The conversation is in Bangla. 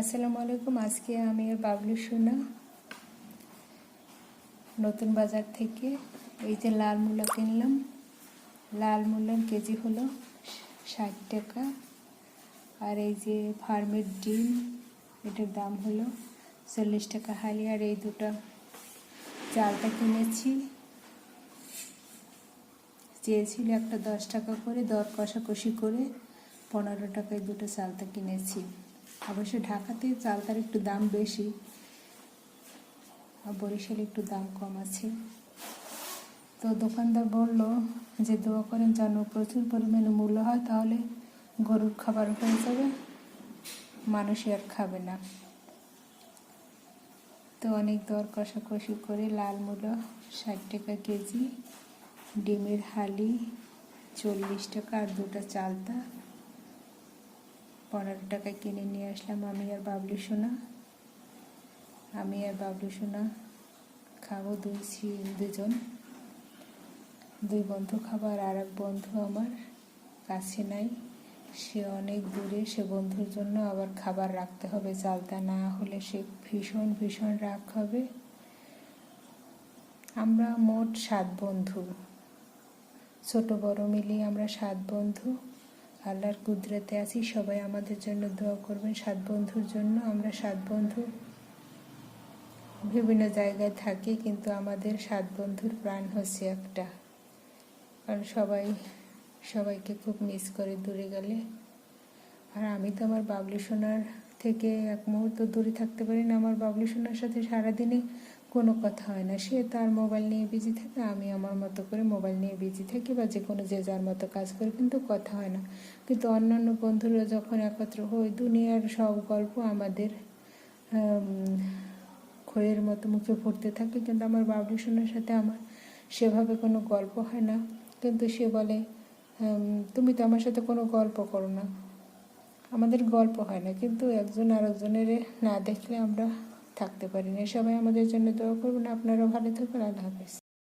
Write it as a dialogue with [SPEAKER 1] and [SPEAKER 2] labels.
[SPEAKER 1] আসসালামু আলাইকুম। আজকে আমি বাবলু সোনা নতুন বাজার থেকে এই যে লাল মূলা কিনলাম। লাল মূলার কেজি হলো ষাট টাকা। আর এই যে ফার্মের ডিম, এটার দাম হলো চল্লিশ টাকা হালি। আর এই দুটো চালটা কিনেছি। চেয়েছিল একটা দশ টাকা করে, দর কষাকষি করে পনেরো টাকায় দুটো চালটা কিনেছি। অবশ্য ঢাকাতে চালতার একটু দাম বেশি, আর বরিশালে একটু দাম কম আছে। তো দোকানদার বলল যে, দোয়া করেন যেন প্রচুর পরিমাণে মূল্য হয়, তাহলে গরুর খাবার হয়ে যাবে, মানুষ আর খাবে না। তো অনেক দর কষাকষি করে লাল মূলো ষাট টাকা কেজি, ডিমের হালি চল্লিশ টাকা, আর দুটো চালতা পনেরো টাকা কিনে নিয়ে আসলাম। আমি আর বাবলু সোনা, আমি আর বাবলু সোনা খাব দুই দুজন। দুই বন্ধু খাবার আর এক বন্ধু আমার কাছে নাই। সে অনেক দূরে, সে বন্ধুর জন্য আবার খাবার রাখতে হবে। চালতা না হলে সে ভীষণ ভীষণ রাগ হবে। আমরা মোট সাত বন্ধু, ছোট বড় মিলিয়ে আমরা সাত বন্ধু। আল্লাহর কুদরতে আছি, সবাই আমাদের জন্য দোয়া করবেন। সাত বন্ধুর জন্য আমরা সাত বন্ধু। বিভিন্ন জায়গায় থাকি, কিন্তু আমাদের সাত বন্ধুর প্রাণ হচ্ছে একটা। কারণ সবাই, সবাইকে খুব মিস করে দূরে গেলে। আর আমি তো আমার বাবলি সোনার থেকে এক মুহূর্ত দূরে থাকতে পারি না আমার বাবলি সোনার সাথে সারাদিনে কোনো কথা হয় না। সে তার মোবাইল নিয়ে বিজি থাকে আমি আমার মতো করে মোবাইল নিয়ে বিজি থাকি বা যে কোনো যে যার মতো কাজ করে কিন্তু কথা হয় না। কিন্তু অন্যান্য বন্ধুরা যখন একত্র হই দুনিয়ার সব গল্প আমাদের আম, খইয়ের মতো মুখে ফুটতে থাকে। কিন্তু আমার বাবলি সোনার সাথে আমার সেভাবে কোনো গল্প হয় না। কিন্তু সে বলে তুমি তো আমার সাথে কোনো গল্প করো না। আমাদের গল্প হয় না। কিন্তু একজন আরেকজনের না দেখলে আমরা থাকতে পারেন। না সবাই আমাদের জন্য দোয়া করবেন। আপনারাও ভালো থাকবেন। আল্লাহ হাফিজ।